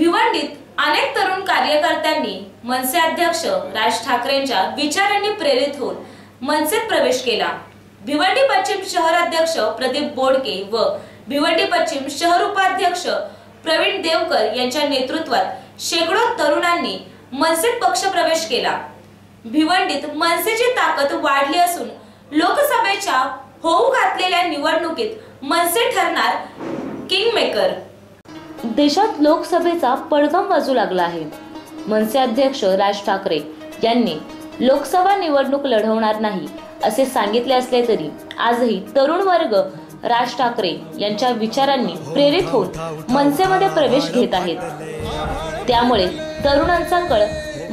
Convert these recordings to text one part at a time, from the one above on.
भिवंडीत अनेक तरुण कार्यकर्त्यांनी मनसे अध्यक्ष राज ठाकरेंच्या विचारांनी प्रेरित होऊन मनसेत प्रवेश केला. भिवंडी पश्चिम शहर अध्यक्ष प्रदीप बोडके व भिवंडी पश्चिम शहर उपाध्यक्ष प्रवीण देवकर यांच्या नेतृत्वात शेकडो तरुणांनी मनसेत पक्ष प्रवेश केला. भिवंडीत मनसेची ताकद वाढली असून लोकसभेच्या होऊ घातलेल्या निवडणुकीत मनसे ठरणार किंग मेकर देशात लोकसभेचा पडगम वाजू लागला आहे. मनसे अध्यक्ष राज ठाकरे यांनी लोकसभा निवडणूक लढवणार नाही असे सांगितले असले तरी आजही तरुण वर्ग राज ठाकरे यांच्या विचारांनी प्रेरित होऊन मनसेमध्ये प्रवेश घेत आहेत. त्यामुळे तरुणांचा कळ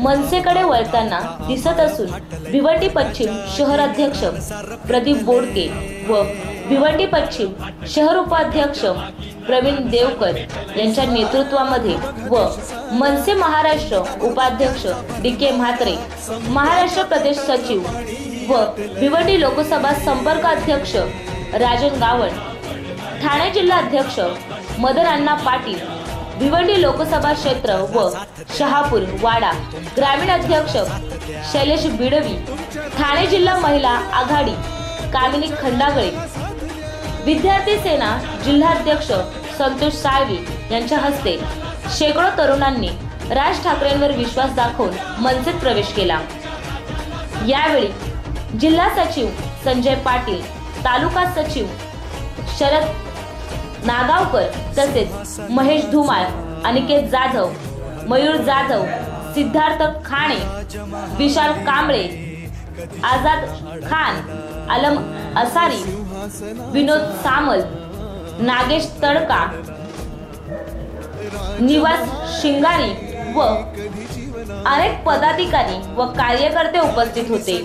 मनसेकडे वळताना दिसत असून भिवंडी पश्चिम शहर अध्यक्ष प्रदीप बोडके व भिवंडी पश्चिम शहर उपाध्यक्ष प्रवीण देवकर यांच्या नेतृत्वामध्ये व मनसे महाराष्ट्र उपाध्यक्ष डी के म्हात्रे महाराष्ट्र प्रदेश सचिव व भिवंडी लोकसभा संपर्क अध्यक्ष राजन गावण ठाणे जिल्हा अध्यक्ष मदन अण्णा पाटील भिवंडी लोकसभा क्षेत्र व शहापूर वाडा ग्रामीण अध्यक्ष शैलेश बिडवी ठाणे जिल्हा महिला आघाडी कामिनी खंडागळे विद्यार्थी सेना जिल्हाध्यक्ष संतोष साळवी यांच्या हस्ते शेकडो तरुणांनी राज ठाकरेंवर विश्वास दाखवून मनसेत प्रवेश केला. यावेळी जिल्हा सचिव संजय पाटील तालुका सचिव शरद नागावकर तसेच महेश धुमाळ अनिकेत जाधव मयूर जाधव सिद्धार्थ खाणे विशाल कांबळे आझाद खान अलम असारी विनोद सामल नागेश तडका निवास शिंगारी व अनेक पदाधिकारी व कार्यकर्ते उपस्थित होते.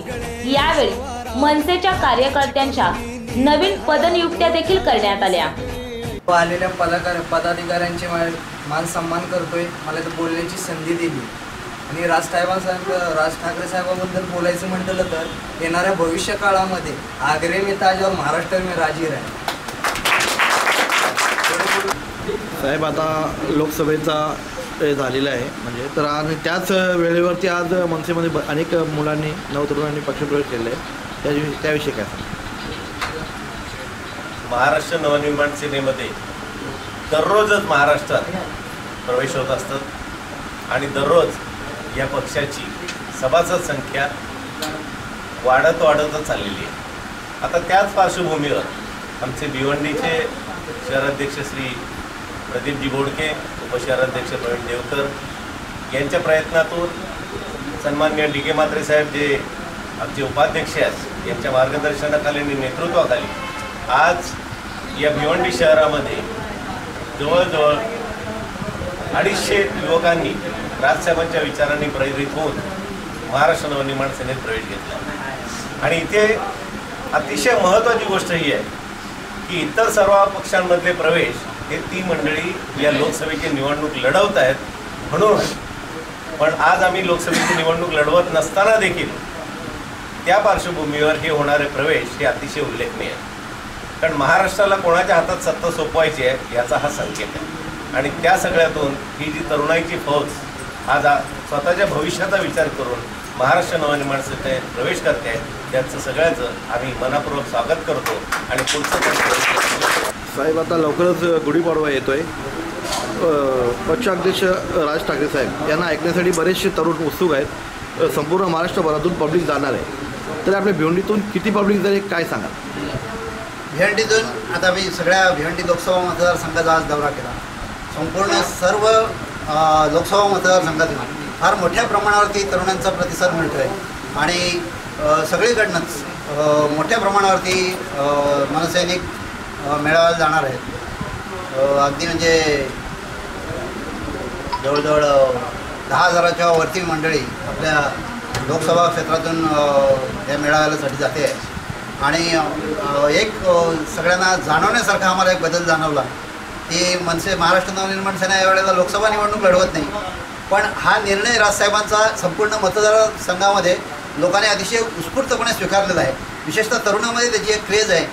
यावेळी मनसेच्या कार्यकर्त्यांच्या नवीन पदनियुक्त्या देखील करण्यात आल्या. आलेल्या पदाधिकाऱ्यांचे मान सन्मान करतोय. मला तर बोलण्याची संधी दिली. आणि राज साहेबांसाहेब राज ठाकरे साहेबांबद्दल बोलायचं म्हटलं तर येणाऱ्या भविष्य काळामध्ये आग्रे में ताज और महाराष्ट्र में राजी राहील साहेब आता लोकसभेचा हे झालेला आहे. म्हणजे तर आणि त्याच वेळेवरती आज मनसेमध्ये ब- अनेक मुलांनी नवतरुणांनी पक्षप्रवेश केलेला आहे. त्याविषयी त्याविषयी काय सांगा महाराष्ट्र नवनिर्माण सेनेमध्ये दररोजच महाराष्ट्रात प्रवेश होत असतात. आणि दररोज या पक्षाची सभासद संख्या वाढत वाढतच चाललेली आहे. आता त्याच पार्श्वभूमीवर आमचे भिवंडीचे शहराध्यक्ष श्री प्रदीपजी बोडके उपशहराध्यक्ष प्रवीण देवकर यांच्या प्रयत्नातून सन्मान्य डी के म्हात्रे साहेब जे आमचे उपाध्यक्ष आहेत यांच्या मार्गदर्शनाखाली आणि नेतृत्वाखाली आज या भिवंडी शहरामध्ये जवळजवळ अडीचशे युवकांनी राजसाहेबांच्या विचारांनी प्रेरित होऊन महाराष्ट्र नवनिर्माण सेनेत प्रवेश घेतला. आणि इथे अतिशय महत्त्वाची गोष्ट ही आहे की इतर सर्व पक्षांमधले प्रवेश हे ती मंडळी या लोकसभेची निवडणूक लढवत आहेत म्हणून पण आज आम्ही लोकसभेची निवडणूक लढवत नसताना देखील त्या पार्श्वभूमीवर हे होणारे प्रवेश हे अतिशय उल्लेखनीय आहे. कारण महाराष्ट्राला कोणाच्या हातात सत्ता सोपवायची आहे याचा हा संकेत आहे. आणि त्या सगळ्यातून ही जी तरुणाईची फौज आज स्वतःच्या भविष्याचा विचार करून महाराष्ट्र नवनिर्माण सेनेत प्रवेश करते आहे त्यांचं सगळ्याचं आम्ही मनापूर्वक स्वागत करतो आणि पुढचं पण प्रवेश करतो. साहेब आता लवकरच गुढीपाडवा येतोय. अ, पक्षाध्यक्ष राज ठाकरे साहेब यांना ऐकण्यासाठी बरेचसे तरुण उत्सुक आहेत. संपूर्ण महाराष्ट्रभरातून पब्लिक जाणार आहे. तर आपल्या भिवंडीतून किती पब्लिक जाईल हे काय सांगा? भिवंडीतून आता मी सगळ्या भिवंडी लोकसभा मतदारसंघाचा आज दौरा केला. संपूर्ण सर्व लोकसभा मतदारसंघातून फार मोठ्या प्रमाणावरती तरुणांचा प्रतिसाद मिळतो आहे आणि सगळीकडनंच मोठ्या प्रमाणावरती मनसैनिक मेळाव्याला जाणार आहेत. अगदी म्हणजे जवळजवळ दहा हजाराच्या वरती मंडळी आपल्या लोकसभा क्षेत्रातून या मेळाव्यासाठी जाते. आहे आणि एक सगळ्यांना जाणवण्यासारखा आम्हाला एक बदल जाणवला. ते मनसे महाराष्ट्र नवनिर्माण सेना यावेळेला लोकसभा निवडणूक लढवत नाही. पण हा निर्णय राजसाहेबांचा संपूर्ण मतदारसंघामध्ये लोकांनी अतिशय उत्स्फूर्तपणे स्वीकारलेला आहे. विशेषतः तरुणामध्ये त्याची एक क्रेज आहे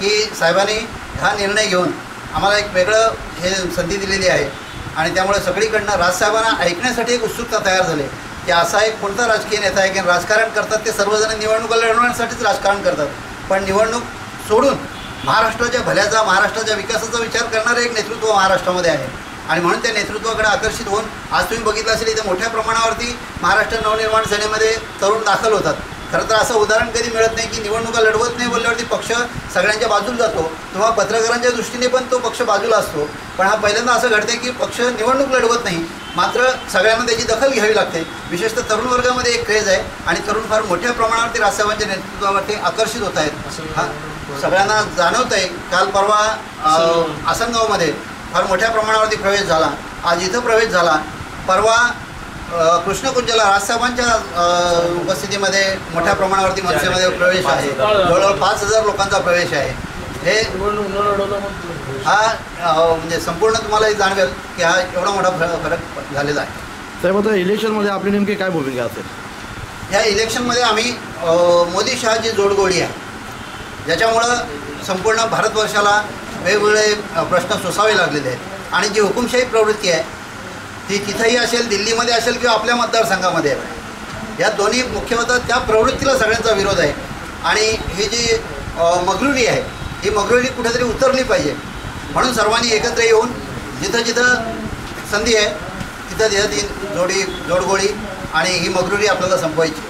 की साहेबांनी हा निर्णय घेऊन आम्हाला एक वेगळं हे संधी दिलेली आहे. आणि त्यामुळे सगळीकडनं राजसाहेबांना ऐकण्यासाठी एक उत्सुकता तयार झाली. की असा एक कोणता राजकीय नेता आहे की राजकारण करतात ते सर्वजण निवडणुका लढवण्यासाठीच राजकारण करतात. पण निवडणूक सोडून महाराष्ट्राच्या भल्याचा महाराष्ट्राच्या विकासाचा विचार करणारं एक नेतृत्व महाराष्ट्रामध्ये आहे. आणि म्हणून त्या नेतृत्वाकडे आकर्षित होऊन आज तुम्ही बघितलं असेल इथे मोठ्या प्रमाणावरती महाराष्ट्र नवनिर्माण सेनेमध्ये तरुण दाखल होतात. खरं तर असं उदाहरण कधी मिळत नाही की निवडणुका लढवत नाही बोलल्यावरती पक्ष सगळ्यांच्या बाजूला जातो. तेव्हा पत्रकारांच्या दृष्टीने पण तो पक्ष बाजूला असतो. पण हा पहिल्यांदा असं घडतं की पक्ष निवडणूक लढवत नाही. मात्र सगळ्यांना त्याची दखल घ्यावी लागते. विशेषतः तरुण वर्गामध्ये एक क्रेज आहे आणि तरुण फार मोठ्या प्रमाणावरती राजसाहेबांच्या नेतृत्वावरती आकर्षित होत आहेत. हा. सगळ्यांना जाणवत आहे काल परवा आसनगावमध्ये फार मोठ्या प्रमाणावरती प्रवेश झाला. आज इथं प्रवेश झाला. परवा कृष्णकुंजला राजसाहेबांच्या उपस्थितीमध्ये मोठ्या प्रमाणावरती मनसेमध्ये प्रवेश आहे. जवळजवळ पाच हजार लोकांचा प्रवेश आहे. हे हा म्हणजे संपूर्ण तुम्हाला हे जाणवेल की हा एवढा मोठा फरक झालेला आहे. साहेब आता इलेक्शनमध्ये आपली नेमकी काय भूमिका असेल? ह्या इलेक्शनमध्ये आम्ही मोदी शहाची जोडगोळी आहे. ज्याच्यामुळं संपूर्ण भारतवर्षाला वेगवेगळे प्रश्न सोसावे लागलेले आहेत. आणि जी हुकुमशाही प्रवृत्ती आहे ती तिथंही असेल दिल्लीमध्ये असेल किंवा आपल्या मतदारसंघामध्ये. आहे या दोन्ही मुख्यतः त्या प्रवृत्तीला सगळ्यांचा विरोध आहे. आणि ही जी मगरुली आहे ही मगरुली कुठेतरी उतरली पाहिजे. म्हणून सर्वांनी एकत्र येऊन जिथं जिथं संधी आहे तिथं तिथं ती जोडी जोडगोळी आणि ही मगरुली आपल्याला संपवायची.